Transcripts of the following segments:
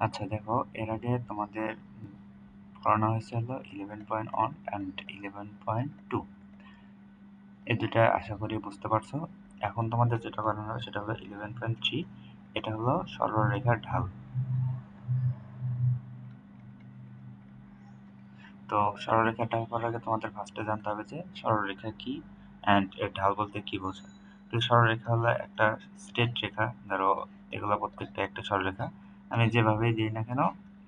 আচ্ছা দেখো, এর আগে তোমাদের পড়ানো হয়েছে হলো eleven point one and eleven point two এই দুটা আশা করি বুঝতে পারছ। এখন তোমাদের যেটা করানো হবে সেটা হলো ইলেভেন পয়েন্ট থ্রি এটা হলো সরলরেখার ঢাল। তো সরলরেখা ঢাল করার আগে তোমাদের ফার্স্টে জানতে হবে যে সরলরেখা কি অ্যান্ড এর ঢাল বলতে কি বোঝায়। তো সরলরেখা হলো একটা স্ট্রেট রেখা, ধরো এগুলো প্রত্যেকটা একটা সরলরেখা। আমি যেভাবেই দিই না কেন,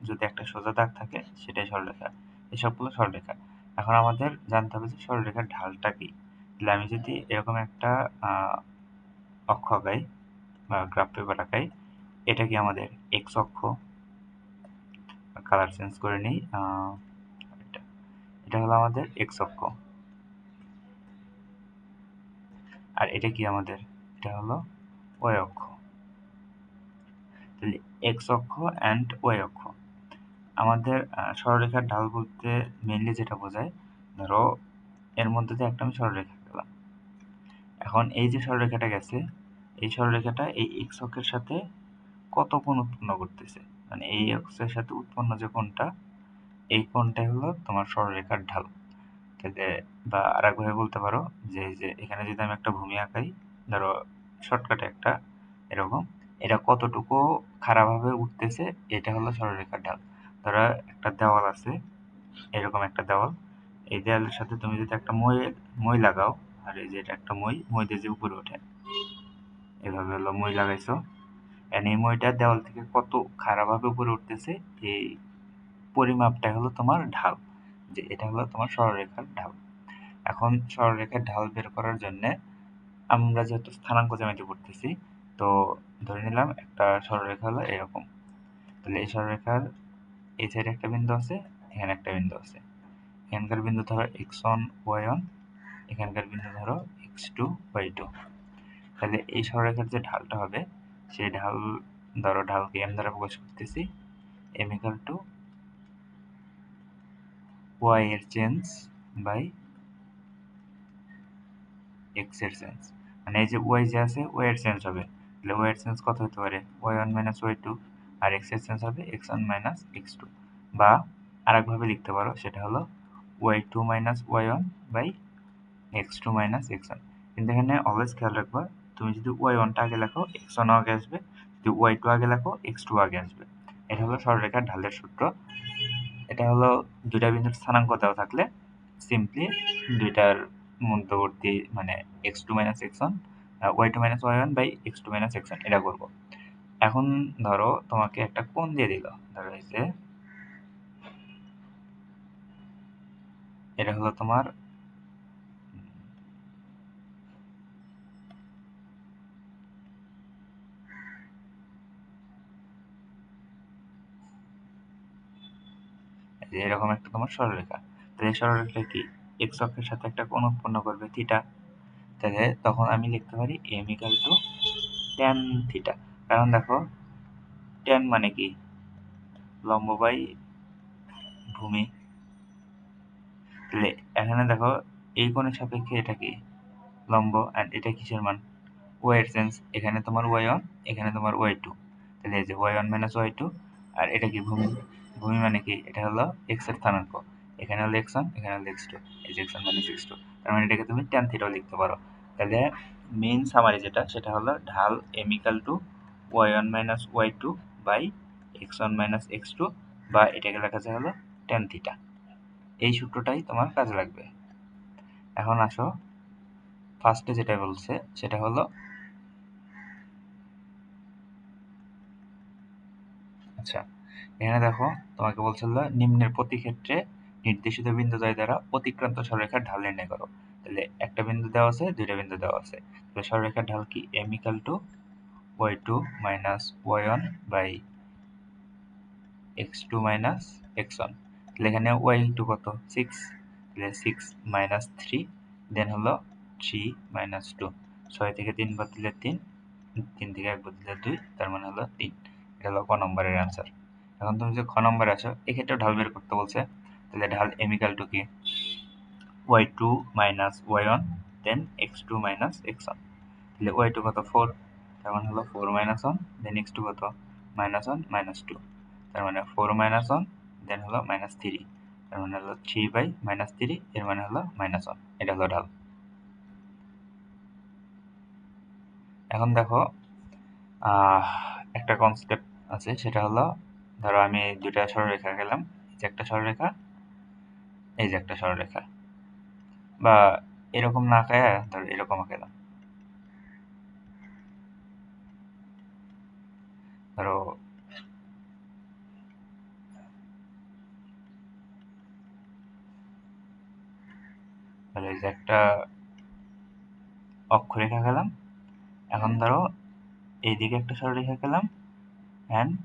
যদি একটা সোজা দাগ থাকে, সেটাই সরলরেখা। এই সবগুলো সরলরেখা। এখন আমাদের জানতে হবে যে সরলরেখার ঢালটা কি? তাহলে আমি যদি এরকম একটা অক্ষ আঁকাই বা গ্রাফ পেপার আঁকাই, এটা কি আমাদের এক্স অক্ষ? কালার চেঞ্জ করে নিই এটা। হলো আমাদের এক্স অক্ষ। আর এটা কি আমাদের? এটা হলো ওয়াই অক্ষ। এক্স অক্ষ অ্যান্ড ওয়াই অক্ষ। আমাদের সরলরেখার ঢাল বলতে মেনলি যেটা বোঝায়, ধরো এর মধ্যে দিয়ে একটা আমি সরলরেখা গেলাম এখন এই যে সরলরেখাটা গেছে, এই সরলরেখাটা এই এক্স অক্ষের সাথে কত কোণ উৎপন্ন করতেছে? মানে এই অক্ষের সাথে উৎপন্ন যে কোণটা, এই কোণটাই হলো তোমার সরলরেখার ঢাল। বা আর একভাবে বলতে পারো যে যে এখানে যদি আমি একটা ভূমি আঁকাই, ধরো শর্টকাটে একটা, এরকম এটা কতটুকু খারাপভাবে উঠতেছে, এটা হলো সরলরেখার ঢাল। ধরো একটা দেওয়াল আছে, এরকম একটা দেওয়াল। এই দেওয়ালের সাথে তুমি যদি একটা মই মই লাগাও, আর এই যে এটা একটা মই মই দিয়ে যে উপরে ওঠে, এভাবে হলো মই লাগাইছো। এই মইটা দেওয়াল থেকে কত খারাপভাবে উপরে উঠতেছে, এই পরিমাপটা হলো তোমার ঢাল, যে এটা হলো তোমার সরলরেখার ঢাল। এখন সরলরেখার ঢাল বের করার জন্যে আমরা যেহেতু স্থানাঙ্ক জ্যামিতি পড়তেছি তো ধরে নিলাম একটা সরলরেখা হলো এরকম। তাহলে এই সরলরেখার এই সাইডে একটা বিন্দু আছে, এখানে একটা বিন্দু আছে। এখানকার বিন্দু ধরো এক্স ওয়ান ওয়াই ওয়ান এখানকার বিন্দু ধরো এক্স টু ওয়াই টু তাহলে এই সরলরেখার যে ঢালটা হবে, সেই ঢাল ধরো ঢালকে এম দ্বারা প্রকাশ করতেছি। এম ইকাল টু ওয়াই এর চেঞ্জ বাই এক্সের চেঞ্জ মানে এই যে ওয়াই যে আছে ওয়াই এর চেঞ্জ হবে। তাহলে ওয়াই এর চেঞ্জ কত হতে পারে? Y one minus Y two আর এক্সের চেঞ্জ হবে X one minus X two বা আরেকভাবে লিখতে পারো, সেটা হলো Y two minus Y one by X two minus X one কিন্তু এখানে অলওয়েজ খেয়াল রাখবা, তুমি যদি ওয়াই ওয়ানটা আগে লেখো এক্স ওয়ান আগে আসবে, যদি ওয়াই টু আগে লেখো এক্স টু আগে আসবে। এটা হলো সরলরেখার ঢালের সূত্র। এটা হলো দুইটা বিন্দুর স্থানাঙ্ক দেওয়া থাকলে সিম্পলি দুইটার মধ্যবর্তী মানে X two minus X one Y two minus Y one by X two minus X one এটা করব। এখন ধরো তোমাকে একটা কোণ দিয়ে দিল, ধরো এই এটা হলো তোমার এরকম একটা তোমার সরলরেখা। তাহলে সরলরেখা কি? এক্স অক্ষের সাথে একটা কোণ উৎপন্ন করবে থিটা তাহলে তখন আমি লিখতে পারি M equal to tan theta কারণ দেখো ট্যান মানে কি? লম্ব বাই ভূমি। তাহলে এখানে দেখো এই কোণের সাপেক্ষে এটা কি? লম্ব অ্যান্ড এটা কিসের মান? ওয়াই এর সেন্স এখানে তোমার ওয়াই ওয়ান এখানে তোমার ওয়াই টু তাহলে এই যে Y one minus Y two আর এটা কি ভূমি? ভূমি মানে কি? এটা হলো এক্সের স্থানাঙ্ক। এখানে হলো এক্স ওয়ান এখানে হলো এক্স টু এই যে X one minus X two তার মানে এটাকে তুমি ট্যান থিটাও লিখতে পারো। তাহলে মেইন সামারি যেটা, সেটা হলো ঢাল M equal to Y one minus Y two by X one minus X two বা এটাকে লেখা যায় হলো ট্যান থিটা এই সূত্রটাই তোমার কাজে লাগবে। এখন আসো ফার্স্টে যেটা বলছে, সেটা হলো আচ্ছা এখানে দেখো, তোমাকে বলছিল নিম্নের প্রতি ক্ষেত্রে নির্দেশিত বিন্দু বিন্দুদ্বয় দ্বারা অতিক্রান্ত সরলরেখার ঢাল নির্ণয় করো। তাহলে একটা বিন্দু দেওয়া আছে, দুইটা বিন্দু দেওয়া আছে। তাহলে সরলরেখার ঢাল কি? M equal to Y two minus Y one by X two minus X one তাহলে এখানে ওয়াই টু কত? সিক্স তাহলে সিক্স মাইনাস থ্রি দেন হলো থ্রি মাইনাস টু ছয় থেকে তিন বাদ দিলে তিন তিন থেকে এক বাদ দিলে দুই, তার মানে হলো তিন। এটা হলো ক নম্বরের অ্যান্সার এখন তুমি যে খ নম্বরে আসো এক্ষেত্রেও ঢাল বের করতে বলছে। তাহলে ঢাল এমিক্যাল টু কি? Y two minus Y one then X two minus X one তাহলে ওয়াই টু কত? ফোর তার মানে হলো four minus one then X two কত? মাইনাস ওয়ান মাইনাস টু তার মানে ফোর মাইনাস ওয়ান দেন হলো মাইনাস থ্রি তার মানে হলো থ্রি বাই মাইনাস থ্রি এর মানে হলো মাইনাস ওয়ান এটা হলো ঢাল। এখন দেখো একটা কনসেপ্ট আছে, সেটা হলো, ধরো আমি দুইটা সরলরেখা গেলাম, এই যে একটা সরলরেখা, এই যে একটা সরলরেখা। বা এরকম না আঁকায় ধরো এরকম আঁকালাম ধরো তাহলে যে একটা অক্ষরেখা গেলাম। এখন ধরো এইদিকে একটা সরলরেখা গেলাম অ্যান্ড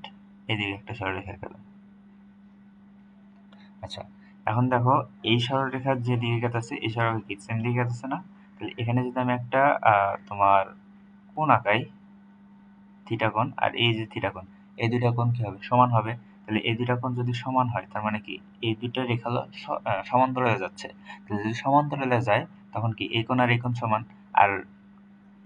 এদিকে একটা সরলরেখা গেলাম। আচ্ছা এখন দেখো, এই সরলরেখার যে দিকে গেতেছে এই সরলরেখা কি সেম দিকে গেতেছে না? তাহলে এখানে যদি আমি একটা তোমার কোণ আঁকাই থিটা কোণ, আর এই যে থিটা কোণ, এই দুইটা কোণ কি হবে? সমান হবে। তাহলে এই দুইটা কোণ যদি সমান হয়, তার মানে কি? এই দুইটা রেখা সমান্তরালে যাচ্ছে। তাহলে যদি সমান্তরালে যায়, তখন কি এই কোণ আর এই কোণ সমান? আর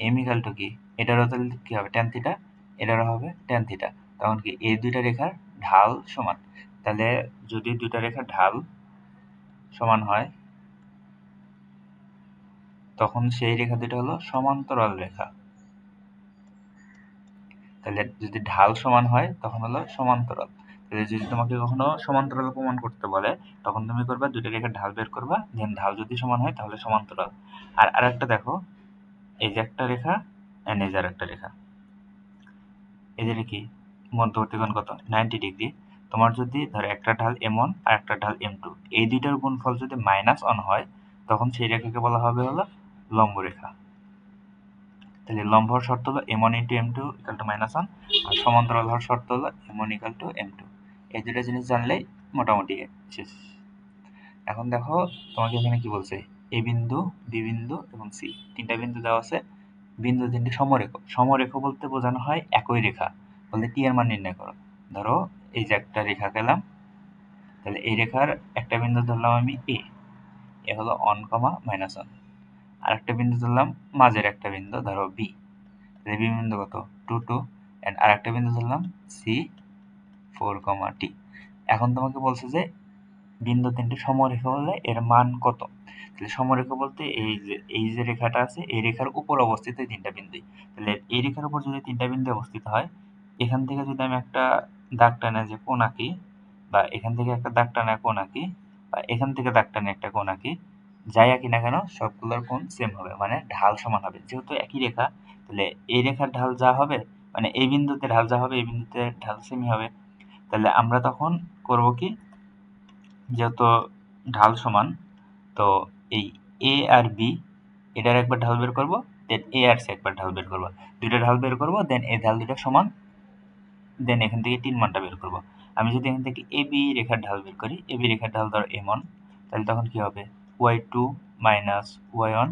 এম ইকাল টু কি? এটারও তাহলে কি হবে? ট্যান থিটা এটারও হবে ট্যান থিটা তখন কি এই দুইটা রেখার ঢাল সমান? তাহলে যদি দুইটা রেখার ঢাল সমান হয়, তখন সেই রেখা দুটো হলো সমান্তরাল রেখা। তাহলে যদি ঢাল সমান হয়, তখন হলো সমান্তরাল। তাহলে যদি তোমাকে কখনো সমান্তরাল প্রমাণ করতে বলে, তখন তুমি করবা দুটো রেখার ঢাল বের করবা দেন ঢাল যদি সমান হয়, তাহলে সমান্তরাল। আর আরেকটা দেখো, এই যে একটা রেখা এন্ড এই যে আরেকটা রেখা। এদের কি? মধ্যবর্তী কোণ কত? নাইনটি ডিগ্রি তোমার যদি ধরো একটা ঢাল এম ওয়ান আর একটা ঢাল এম টু এই দুইটার গুণফল যদি মাইনাস ওয়ান হয়, তখন সেই রেখাকে বলা হবে হলো লম্ব রেখা তাহলে লম্ব হওয়ার শর্ত হলো M one into M two equal to minus one আর সমান্তরাল হওয়ার শর্ত হলো M one equal to M two এই দুটো জিনিস জানলেই মোটামুটি শেষ। এখন দেখো তোমাকে এখানে কি বলছে? এ বিন্দু, বি বিন্দু এবং সি। তিনটা বিন্দু দেওয়া আছে। বিন্দু তিনটি সমরেখ সমরেখ বলতে বোঝানো হয় একই রেখা। বলতে টি এর মান নির্ণয় করো। ধরো এই যে একটা রেখা গেলাম তাহলে এই রেখার একটা বিন্দু ধরলাম আমি এ এ হলো অন কমা মাইনাস ওয়ান আর একটা বিন্দু ধরলাম মাঝের একটা বিন্দু, ধরো বি তাহলে বি বিন্দু কত? টু টু অ্যান্ড আর একটা বিন্দু ধরলাম সি ফোর কমা টি এখন তোমাকে বলছে যে বিন্দু তিনটি সমরেখা হলে এর মান কত? তাহলে সমরেখা বলতে এই যে এই যে রেখাটা আছে, এই রেখার উপর অবস্থিত এই তিনটা বিন্দু তাহলে এই রেখার উপর যদি তিনটা বিন্দু অবস্থিত হয়, এখান থেকে যদি আমি একটা দাগ টানে যে কোন আঁকি, বা এখান থেকে একটা দাগ টানে কোন আঁকি, বা এখান থেকে দাগ টানে একটা কোন আঁকি, যাই আঁকি না কেন, সবগুলোর কোন সেম হবে মানে ঢাল সমান হবে। যেহেতু একই রেখা, তাহলে এই রেখার ঢাল যা হবে মানে এই বিন্দুতে ঢাল যা হবে, এই বিন্দুতে ঢাল সেমই হবে। তাহলে আমরা তখন করব কি, যেহেতু ঢাল সমান, তো এই এ আর বি এটার একবার ঢাল বের করব দেন এ আর সি একবার ঢাল বের করব। দুইটা ঢাল বের করব দেন এই ঢাল দুটা সমান দেন এখান থেকে তিন মানটা বের করব। আমি যদি এখান থেকে এ বি রেখার ঢাল বের করি এ বি রেখার ঢাল ধরো এম ওয়ান তাহলে তখন কি হবে? Y two minus Y one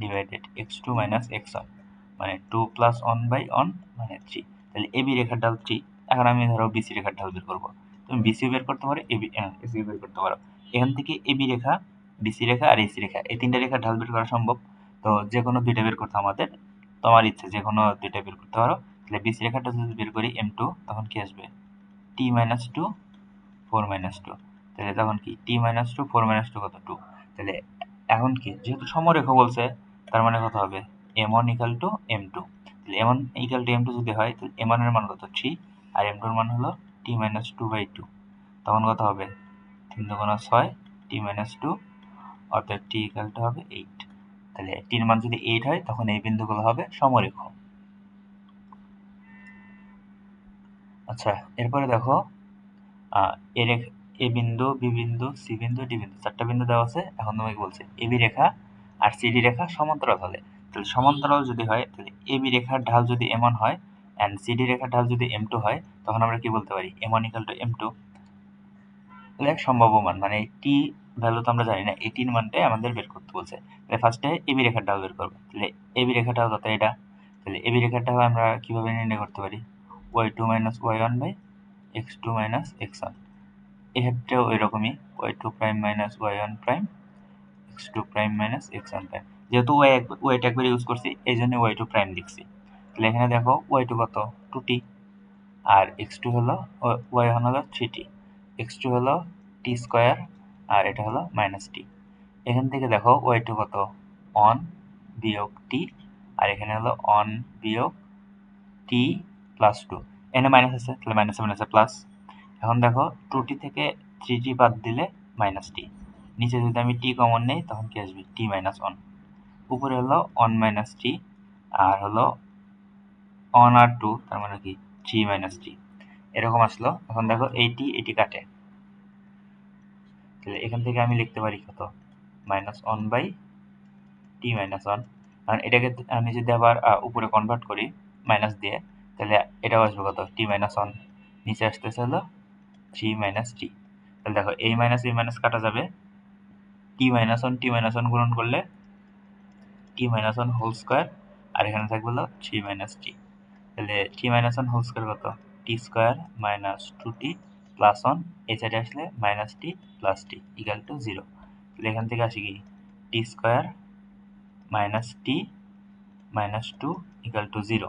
divided X two minus X one মানে two plus one by one মানে থ্রি তাহলে এ বি রেখার ঢাল থ্রি এখন আমি ধরো বিসি রেখার ঢাল বের করব। তুমি বিসি বের করতে পারো এ এবি এসি বের করতে পারো। এখান থেকে এবি রেখা বিসি রেখা আর এসি রেখা, এই তিনটা রেখা ঢাল বের করা সম্ভব। তো যে কোনো দুইটা বের করতে আমাদের তোমার ইচ্ছে যে কোনো দুইটা বের করতে পারো। তাহলে বিসি রেখাটা যদি বের করি এম টু তখন কি আসবে? T minus two four minus two তাহলে তখন কি? T minus two four minus two কত? টু তাহলে এখন কি? যেহেতু সমরেখা বলছে, তার মানে কত হবে? M one equal to m two তাহলে m one equal to m two যদি হয়, তাহলে এম ওয়ানের মান কত? থ্রি আর এম টুর মান হলো t minus two by two তখন কত হবে? তিন দুগুণা ছয় টি মাইনাস টু অর্থাৎ টি ইকাল টু হবে এইট তাহলে টির মান যদি এইট হয়, তখন এই বিন্দুগুলো হবে সমরেখ। আচ্ছা এরপরে দেখো এ রেখা, এ বিন্দু, বি বিন্দু, সি বিন্দু, ডি বিন্দু, চারটা বিন্দু দেওয়া আছে, এখন তোমাকে বলছে এ বি রেখা আর সিডি রেখা সমান্তরাল হলে। তাহলে সমান্তরাল যদি হয়, তাহলে এ বি রেখার ঢাল যদি এমন হয় অ্যান্ড সিডি রেখার ঢাল যদি এম টু হয়, তখন আমরা কি বলতে পারি? M one equal to m two. তাহলে সম্ভাব্য মান মানে টি ভ্যালু তো আমরা জানি না এই মানটাই আমাদের বের করতে বলছে। তাহলে ফার্স্টে এবি রেখার ঢাল বের করব। তাহলে এবি রেখাটা কত এটা। তাহলে এবি রেখাটা আমরা কীভাবে নির্ণয় করতে পারি? Y two minus y one by x two minus x one এক্ষেত্রেও ওই রকমই y two prime minus y one prime x two prime minus x one prime যেহেতু ওয়াই ওয়াইটা একবার ইউজ করছি, এই জন্য ওয়াই টু প্রাইম লিখছি। তাহলে এখানে দেখো ওয়াই টু কত? টু টি আর এক্স টু হলো ওয়াই ওয়ান হলো থ্রি টি এক্স টু হলো টি স্কোয়ার আর এটা হলো মাইনাস টি এখান থেকে দেখো ওয়াই টু কত? অন বিয়োগ টি আর এখানে হলো অন বিয়োগ টি প্লাস টু এনে মাইনাস আছে, তাহলে মাইনাসে মাইনাসে প্লাস এখন দেখো টু টি থেকে থ্রি টি বাদ দিলে মাইনাস টি নিচে যদি আমি টি কমন নেই, তখন কি আসবে? টি মাইনাস ওয়ান উপরে হলো ওয়ান মাইনাস টি আর হলো ওয়ান আর টু তার মানে কি? থ্রি মাইনাস টি এরকম আসলো। এখন দেখো এইটি এটি কাটে। তাহলে এখান থেকে আমি লিখতে পারি কত? Minus one by t minus one কারণ এটাকে আমি যদি আবার উপরে কনভার্ট করি মাইনাস দিয়ে তাহলে এটাও আসবে কত? টি মাইনাস ওয়ান নিচে আসতেছে হলো থ্রি মাইনাস টি তাহলে দেখো এই মাইনাস এই মাইনাস কাটা যাবে। T minus one t minus one গুণন করলে t minus one whole square আর এখানে থাকবে হলো থ্রি মাইনাস টি তাহলে t minus one whole square কত? T square minus two t plus one এই সাইডে আসলে minus t plus t equal to zero তাহলে এখান থেকে আসি কি? T square minus t minus two equal to zero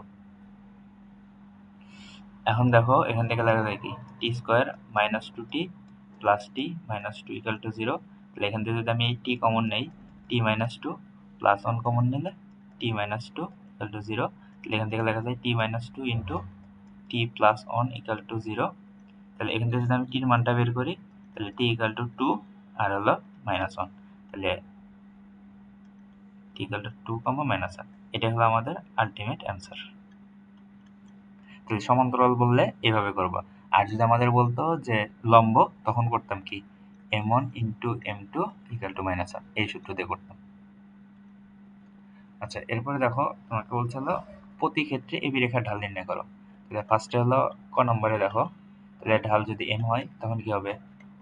এখন দেখো, এখান থেকে লেখা যায় কি? T square minus two t plus t minus two equal to zero তাহলে এখান থেকে যদি আমি এই টি কমন নেই t minus two plus one common নিলে t minus two equal to zero তাহলে এখান থেকে লেখা যায় t minus two into t plus one equal to zero তাহলে এখান থেকে যদি আমি টির মানটা বের করি, তাহলে টি ইকাল টু টু আর হলো মাইনাস ওয়ান তাহলে t equal two two comma minus one এটা হলো আমাদের আলটিমেট অ্যান্সার তাহলে সমান্তরাল বললে এভাবে করব। আর যদি আমাদের বলতো যে লম্ব, তখন করতাম কি? M one into m two equal to minus one এই সূত্র দিয়ে করতাম। আচ্ছা এরপরে দেখো তোমাকে বলছিল প্রতি ক্ষেত্রে এবি রেখার ঢাল নির্ণয় করো। তাহলে ফার্স্টে হলো ক নম্বরে দেখো। তাহলে ঢাল যদি এম হয়, তখন কি হবে?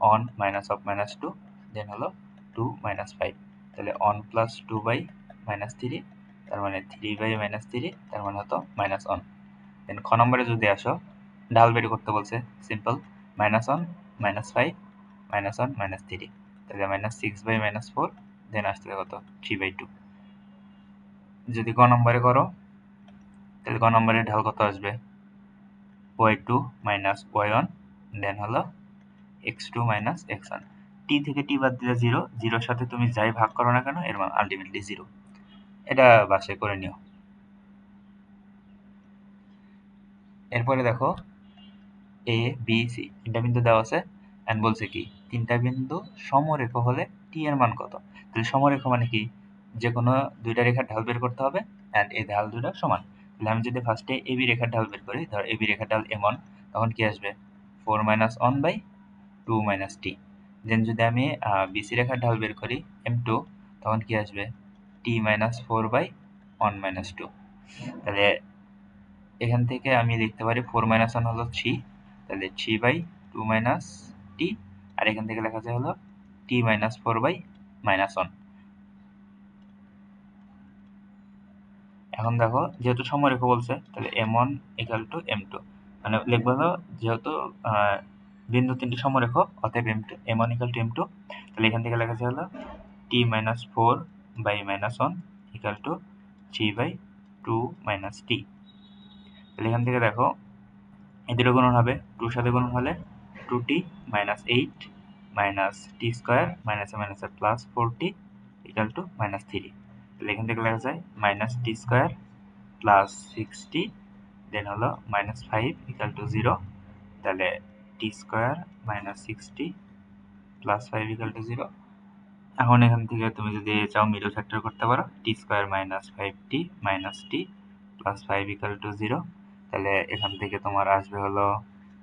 One minus of minus two then হলো টু মাইনাস ফাইভ তাহলে one plus two by minus three তার মানে থ্রি বাই মাইনাস থ্রি তার মানে হতো মাইনাস ওয়ান দেন খ নম্বরে যদি আসো ডাল বের করতে বলছে simple minus one minus five minus one minus three তাহলে minus six by minus four then আসতে কত? থ্রি বাই টু যদি ক নম্বরে করো, তাহলে ক নম্বরে ঢাল কত আসবে? Y two minus y one then হলো x two minus x one t থেকে টি বাদ দিলে জিরো জিরোর সাথে তুমি যাই ভাগ করো না কেন, এর মান আলটিমেটলি জিরো এটা বাসে করে নিও। এরপরে দেখো এ বি সি তিনটা বিন্দু দেওয়া আছে অ্যান্ড বলছে কি, তিনটা বিন্দু সমরেখ হলে টি এর মান কত? তাহলে সমরেখ মানে কি? যে কোনো দুইটা রেখার ঢাল বের করতে হবে অ্যান্ড এই ঢাল দুটো সমান। তাহলে আমি যদি ফার্স্টে এ বি রেখার ঢাল বের করি, ধর এ বি রেখার ঢাল এমন তখন কি আসবে? Four minus one by two minus t then যদি আমি বিসি রেখার ঢাল বের করি এম টু তখন কি আসবে? T minus four by one minus two তাহলে এখান থেকে আমি লিখতে পারি ফোর মাইনাস ওয়ান হলো থ্রি, তাহলে three by two minus t, আর এখান থেকে লেখা যায় হলো t minus four by minus one. এখন দেখো, যেহেতু সমরেখ বলছে, তাহলে m one equal to m two. মানে লিখব হলো, যেহেতু বিন্দু তিনটি সমরেখ অতএব m two, m one equal to m two, তাহলে এখান থেকে লেখা যায় হলো t minus four by minus one equal to three by two minus t. তাহলে এখান থেকে দেখো দুটো গুণন হবে। টুর সাথে গুণন হলে two t minus eight minus t square মাইনাসে মাইনাসে plus four t equal to minus three তাহলে এখান থেকে লেখা যায় minus t square plus six t then হলো minus five equal to zero তাহলে t square minus six t plus five equal to zero এখন এখান থেকে তুমি যদি চাও মিডল ফ্যাক্টর করতে পারো t square minus five t minus t plus five equal to zero তাহলে এখান থেকে তোমার আসবে হলো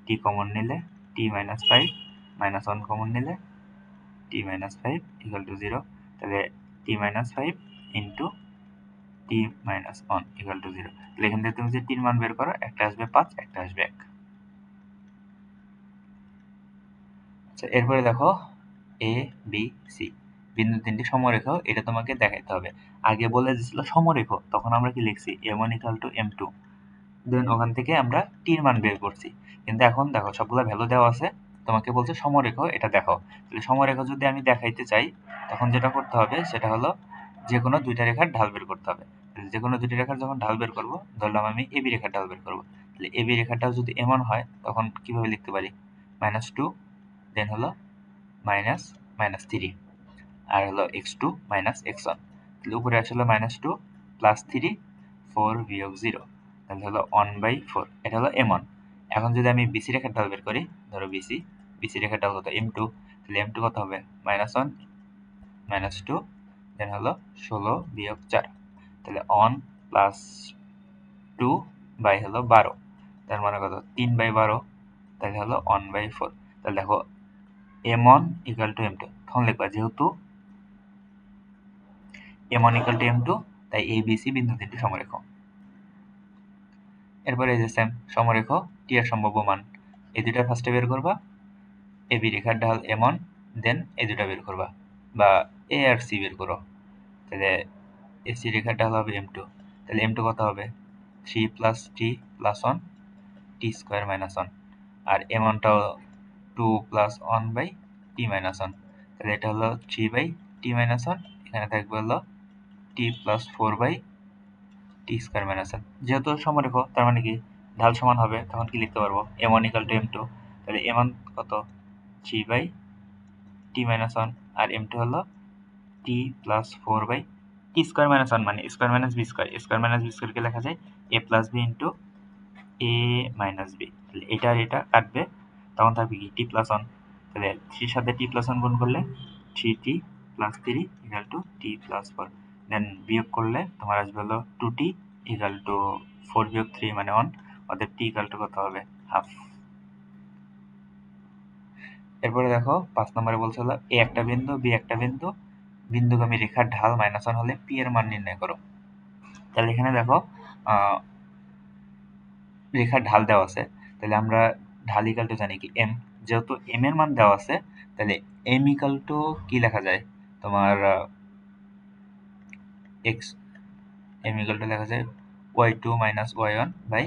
টি কমন নিলে t minus five minus one common নিলে t minus five equal to zero তাহলে t minus five into t minus one equal to zero তাহলে এখান থেকে তুমি যে তিন মান বের করো, একটা আসবে পাঁচ, একটা আসবে এক। আচ্ছা এরপরে দেখো এ বি সি বিন্দু তিনটি সমরেখ, এটা তোমাকে দেখাইতে হবে। আগে বলে দিয়েছিল সমরেখ, তখন আমরা কি লিখছি? M one equal to m two then ওখান থেকে আমরা টির মান বের করছি। কিন্তু এখন দেখো, সবগুলো ভ্যালু দেওয়া আছে। তোমাকে বলছে সমরেখ, এটা দেখো। তাহলে সমরেখ যদি আমি দেখাইতে চাই, তখন যেটা করতে হবে, সেটা হলো যে কোনো দুইটা রেখার ঢাল বের করতে হবে। যে কোনো দুইটা রেখার যখন ঢাল বের করব, ধরলাম আমি এবি রেখার ঢাল বের করব। তাহলে এবি রেখাটাও যদি এমন হয়, তখন কীভাবে লিখতে পারি? মাইনাস টু দেন হলো মাইনাস মাইনাস থ্রি আর হলো x two minus x one তাহলে উপরে আসলে minus two plus three four বিয়োগ জিরো তাহলে হলো ওয়ান বাই ফোর এটা হলো এম ওয়ান এখন যদি আমি বিসি রেখার ঢাল বের করি, ধরো বিসি বিসি রেখার ঢাল কত? এম টু তাহলে এম টু কত হবে? Minus one minus two then হলো ষোলো বিয়োগ চার। তাহলে অন প্লাস টু বাই হলো বারো। তার মানে কত? তিন বাই বারো, তাহলে হলো ওয়ান বাই ফোর তাহলে দেখো m one equal to m two তখন লিখবা, যেহেতু m one equal to m two তাই এ বি সি বিন্দু তিনটি সমরেখ। এরপরে এই যে সেম সমরেখ, টি এর সম্ভাব্য মান। এই দুইটা ফার্স্টে বের করবা এ বি রেখার ঢাল এম ওয়ান দেন এই দুটা বের করবা, বা এ আর সি বের করো। তাহলে এ সি রেখার ঢাল হবে এম টু তাহলে এম টু কত হবে? Three plus t plus one t square minus one R m ওয়ানটাও two plus one by t minus one তাহলে এটা হলো three by t minus one এখানে থাকবে হলো t plus four by t square minus one যেহেতু সমরেখ তার মানে কি? ঢাল সমান হবে, তখন কি লিখতে পারব? M one equal to m two তাহলে এম ওয়ান কত? Three by t minus one R m two হলো t plus four by t square minus one মানে square minus b square square minus b স্কোয়ারকে লেখা যায় a plus b into a minus b তাহলে এটা আর এটা কাটবে, তখন থাকবে কি? টি প্লাস ওয়ান তাহলে থ্রির সাথে টি প্লাস ওয়ান গুণ করলে three t plus three equal to t plus four then বিয়োগ করলে তোমার আসবে হলো two t equal to four বিয়োগ থ্রি মানে ওয়ান অর্থাৎ টি ইকাল টু কত হবে? হাফ এরপরে দেখো, পাঁচ নম্বরে বলছে হলো এ একটা বিন্দু বি একটা বিন্দু, বিন্দুগামী রেখার ঢাল মাইনাস ওয়ান হলে পি এর মান নির্ণয় করো। তাহলে এখানে দেখো রেখার ঢাল দেওয়া আছে। তাহলে আমরা ঢাল ইকাল টু জানি কি? এম যেহেতু এম এর মান দেওয়া আছে, তাহলে এম ইকাল টু কি লেখা যায়? তোমার এক্স এম লেখা যায় y two minus y one by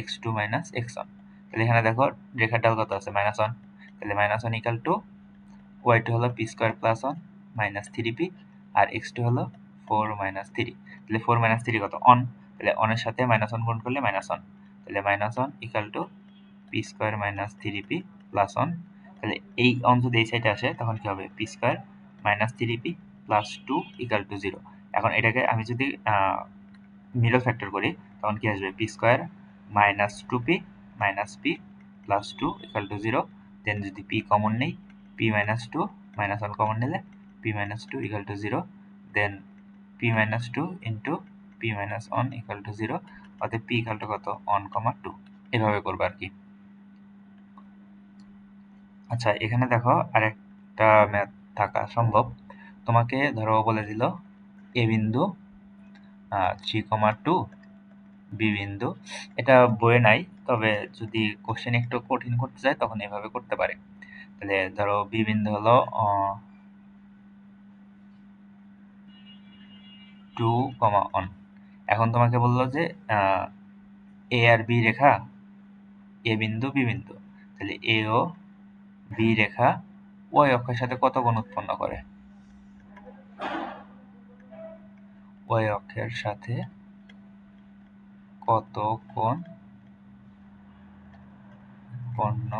x two minus x one তাহলে এখানে দেখো রেখার কত আছে? মাইনাস ওয়ান তাহলে minus one equal to y two হলো p square plus one minus three p আর এক্স টু হলো ফোর মাইনাস থ্রি তাহলে ফোর মাইনাস থ্রি কত? অন তাহলে অনের সাথে মাইনাস ওয়ান গুণ করলে মাইনাস ওয়ান তাহলে minus one equal to p square minus three p plus one তাহলে এই অন যদি এই সাইডে আসে, তখন কি হবে? P square minus three p plus two equal to zero এখন এটাকে আমি যদি মিডল ফ্যাক্টর করি, তখন কি আসবে? P square minus two p minus p plus two equal to zero then যদি পি কমন নেই p minus two minus one common নিলে p minus two equal to zero then p minus two into p minus one equal to zero অর্থাৎ p equal to কত? One comma two এভাবে করব আর কি। আচ্ছা এখানে দেখো আরেকটা ম্যাথ থাকা সম্ভব। তোমাকে ধরো বলে দিল এ বিন্দু থ্রি কমা টু বি বিন্দু। এটা বইয়ে নাই, তবে যদি কোশ্চেন একটু কঠিন করতে চায় তখন এভাবে করতে পারে। তাহলে ধরো বি বিন্দু হলো টু কমা ওয়ান। এখন তোমাকে বলল যে এ আর বি রেখা, এ বিন্দু, বি বিন্দু। তাহলে এ ও বি রেখা ওই অক্ষের সাথে কত কোণ উৎপন্ন করে? ওই অক্ষের সাথে কত কোণ উৎপন্ন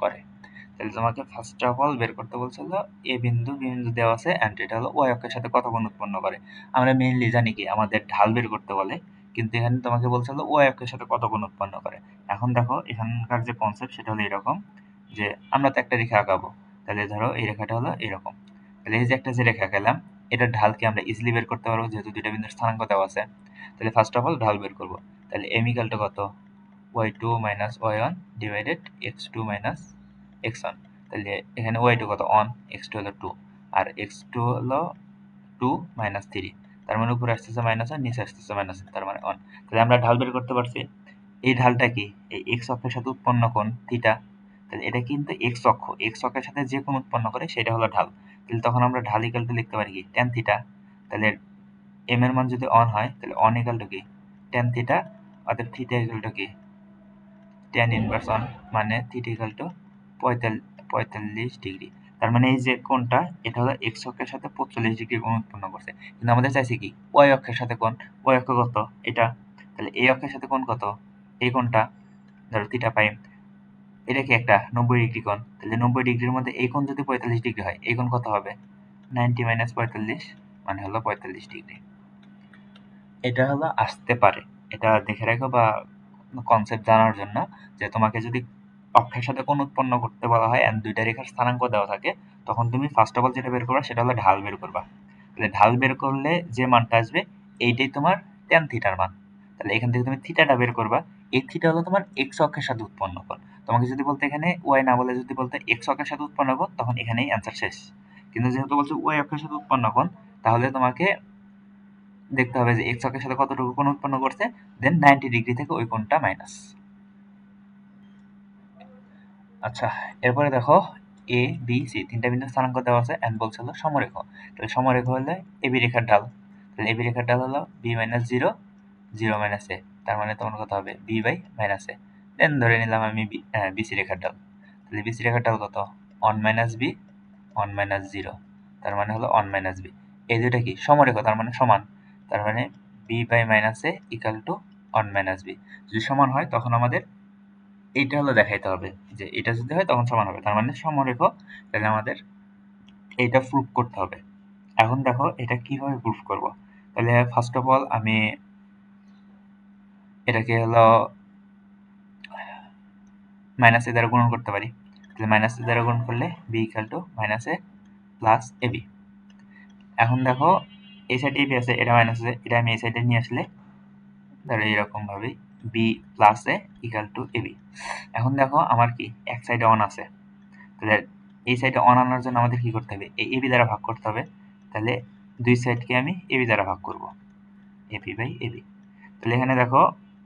করে। তাহলে তোমাকে ফার্স্ট অফ অল বের করতে বলছিল এ বিন্দু বিন্দু দেওয়া আছে অ্যান্ড এটা হলো ওয়াই অক্ষের সাথে কত কোণ উৎপন্ন করে। আমরা মেইনলি জানি কি, আমাদের ঢাল বের করতে বলে, কিন্তু এখানে তোমাকে বলছিল ওয়াই অক্ষের সাথে কত কোণ উৎপন্ন করে। এখন দেখো, এখানকার যে কনসেপ্ট সেটা হলো এরকম যে আমরা তো একটা রেখা আঁকাবো। তাহলে ধরো এই রেখাটা হলো এরকম। তাহলে এই যে একটা যে রেখা গেলাম এটার ঢালকে আমরা ইজিলি বের করতে পারব, যেহেতু দুইটা বিন্দুর স্থানাঙ্ক দেওয়া আছে। তাহলে ফার্স্ট অফ অল ঢাল বের করব। তাহলে এম ইকালটা কত? Y two minus y one divided x two minus x one তাহলে এখানে ওয়াই টু কত? অন এক্স টু হলো টু আর এক্স টু হলো টু মাইনাস থ্রি তার মানে উপরে আসতেছে মাইনাস ওয়ান নিচে আসতেছে মাইনাস তার মানে অন তাহলে আমরা ঢাল বের করতে পারছি। এই ঢালটা কি? এই এক্স অক্ষের সাথে উৎপন্ন কোণ থিটা তাহলে এটা কিন্তু এক্স অক্ষ। এক্স অক্ষের সাথে যে কোণ উৎপন্ন করে, সেটা হলো ঢাল। তাহলে তখন আমরা ঢাল ইকাল লিখতে পারি কি? টেন থিটা তাহলে এম এর মান যদি অন হয়, তাহলে অন ইকাল টু কি? টেন থিটা অর্থাৎ থিটা ইকাল টু কি? টেন ইনভার্স অন মানে থিটা ইকাল টু পঁয়তাল্লিশ ডিগ্রি তার মানে এই যে কোণটা, এটা হলো এক্স অক্ষের সাথে পঁয়তাল্লিশ ডিগ্রি কোণ উৎপন্ন করছে। কিন্তু আমাদের চাইছে কি? ওয়াই অক্ষের সাথে কোণ। ওয়াই অক্ষ কত? এটা। তাহলে এই অক্ষের সাথে কোণ কত? এই কোণটা। ধরো থিটা পাই এটা কি একটা নব্বই ডিগ্রি কোণ? তাহলে নব্বই ডিগ্রির মধ্যে এই কোণ যদি পঁয়তাল্লিশ ডিগ্রি হয়, এই কোণ কত হবে? নাইনটি মাইনাস পঁয়তাল্লিশ মানে হলো পঁয়তাল্লিশ ডিগ্রি। এটা হলো আসতে পারে। এটা দেখে রাখো বা কনসেপ্ট জানার জন্য যে তোমাকে যদি অক্ষের সাথে কোণ উৎপন্ন করতে বলা হয় অ্যান্ড দুইটা রেখার স্থানাঙ্ক দেওয়া থাকে, তখন তুমি ফার্স্ট অফ অল যেটা বের করবা সেটা হলো ঢাল বের করবা। তাহলে ঢাল বের করলে যে মানটা আসবে, এইটাই তোমার টেন থিটার মান। তাহলে এখান থেকে তুমি থিটাটা বের করবা। এই থিটা হলো তোমার এক্স অক্ষের সাথে উৎপন্ন কোণ। তোমাকে যদি বলতে এখানে ওয়াই না বলে যদি বলতে এক্স অক্ষের সাথে উৎপন্ন কোণ, তখন এখানেই অ্যান্সার শেষ। কিন্তু যেহেতু বলছো ওয়াই অক্ষের সাথে উৎপন্ন কোণ, তাহলে তোমাকে দেখতে হবে যে এক্স অক্ষের সাথে কতটুকু কোণ উৎপন্ন করছে দেন নাইনটি ডিগ্রি থেকে ওই কোণটা মাইনাস আচ্ছা এরপরে দেখো এ বি সি তিনটা বিন্দু স্থানাঙ্ক দেওয়া আছে এন্ড বলছে হলো সমরেখ। তাহলে সমরেখ হলে এবি রেখার ঢাল। তাহলে এবি রেখার ঢাল হলো b minus zero zero minus a তার মানে তোমার কথা হবে b by minus a then ধরে নিলাম আমি বিসি রেখার তাহলে বিসি রেখার ঢাল কত? One minus b one minus zero তার মানে হলো ওয়ান মাইনাস বি এই দুটা কি? সমরেখ তার মানে সমান। তার মানে b by minus a equal to one minus b যদি সমান হয়, তখন আমাদের এইটা হলো দেখাইতে হবে যে এটা যদি হয়, তখন সমান হবে। তার মানে সমরেখ তাহলে আমাদের এটা প্রুফ করতে হবে। এখন দেখো, এটা কীভাবে প্রুফ করব? তাহলে ফার্স্ট অফ অল আমি এটাকে হলো মাইনাস এ দ্বারা গুণন করতে পারি। তাহলে মাইনাস এ দ্বারা গুণন করলে b equal to minus a plus a b এখন দেখো এই সাইডে এবি আছে, এটা মাইনাস আছে এটা আমি এই সাইডে নিয়ে আসলে ধরো এরকম ভাবে b plus a equal to a b এখন দেখো, আমার কি এক সাইডে অন আছে। তাহলে এই সাইডে অন আনার জন্য আমাদের কি করতে হবে? এই এবি দ্বারা ভাগ করতে হবে। তাহলে দুই সাইডকে আমি এবি দ্বারা ভাগ করব। এবি বাই এবি তাহলে এখানে দেখো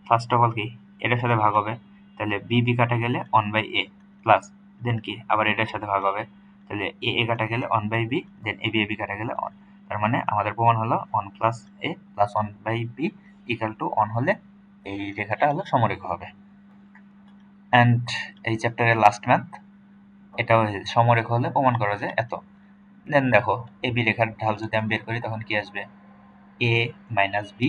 ফার্স্ট অফ অল কি? এটার সাথে ভাগ হবে। তাহলে বি বি কাটা গেলে one by a plus then কি? আবার এটার সাথে ভাগ হবে। তাহলে এ এ কাটা গেলে one by b then a b a b কাটা গেলে অন তার মানে আমাদের প্রমাণ হলো one plus a plus one by b equal to one হলে এই রেখাটা হলো সমরেখ হবে। অ্যান্ড এই চ্যাপ্টারের লাস্ট ম্যাথ এটাও সমরেখ হলে প্রমাণ করা যায় এত। দেন দেখো এ বি রেখার ঢাল যদি আমি বের করি, তখন কি আসবে? A minus b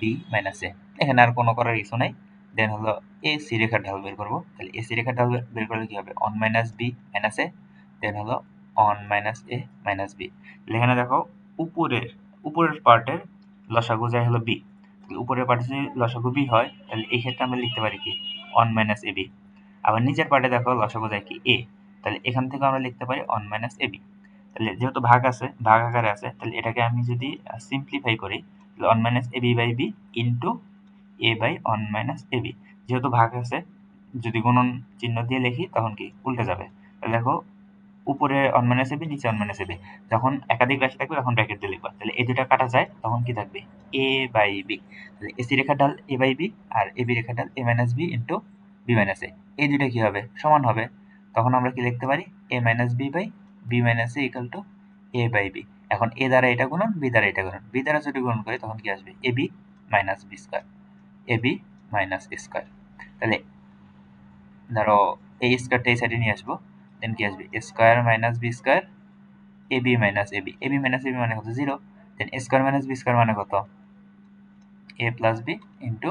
b minus a এখানে আর কোনো করার কিছু নাই। দেন হলো এ সি রেখার ঢাল বের করব। তাহলে এ সি রেখার ঢাল বের করলে কি হবে? One minus b minus a then হলো one minus a minus b এখানে দেখো উপরের উপরের পার্টের লসাগু যায় হলো বি তাহলে উপরের পার্টে যদি লসাগু বি হয়, তাহলে এই ক্ষেত্রে আমরা লিখতে পারি কি? অন মাইনাস এ বি আবার নিচের পার্টে দেখো লসাগু যায় কি? এ তাহলে এখান থেকে আমরা লিখতে পারি অন মাইনাস এ বি তাহলে যেহেতু ভাগ আছে ভাগ আকারে আছে, তাহলে এটাকে আমি যদি সিম্পলিফাই করি, তাহলে one minus a b by b into a by one minus a b যেহেতু ভাগ আছে, যদি গুণন চিহ্ন দিয়ে লিখি, তখন কি উল্টে যাবে? তাহলে দেখো, উপরে অন মাইনাস এবি নিচে অন মাইনাস এবি যখন একাধিক রাশি থাকবে, তখন ব্র্যাকেট দিয়ে লিখবা। তাহলে এই দুটা কাটা যায়, তখন কি থাকবে? এ বাই বি তাহলে এসি রেখার ডাল এ বাই বি আর এ বি রেখার ডাল a minus b into b minus a এই দুটা কি হবে? সমান হবে। তখন আমরা কি লিখতে পারি? A minus b by b minus a equal to a by b এখন এ দ্বারা এটা গুণন বি দ্বারা এটা গুণন। বি দ্বারা যদি গুণন করি, তখন কি আসবে? A b minus b square a b minus square তাহলে, ধরো এই স্কোয়ারটা এই সাইডে নিয়ে আসব দেন কি আসবে? Square minus b square a b minus a b a minus a b মানে কত? Zero then square minus b square মানে কত? A plus b into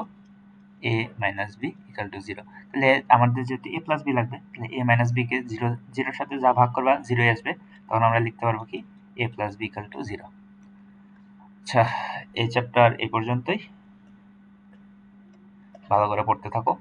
a minus b equal to zero তাহলে, আমাদের যেহেতু এ প্লাস বি লাগবে, তাহলে এ minus বিকে zero জিরোর সাথে যা ভাগ করবা জিরোই আসবে, তখন আমরা লিখতে পারব কি? A plus b equal to zero আচ্ছা এই চ্যাপ্টার এই পর্যন্তই। ভালো করে পড়তে থাকো।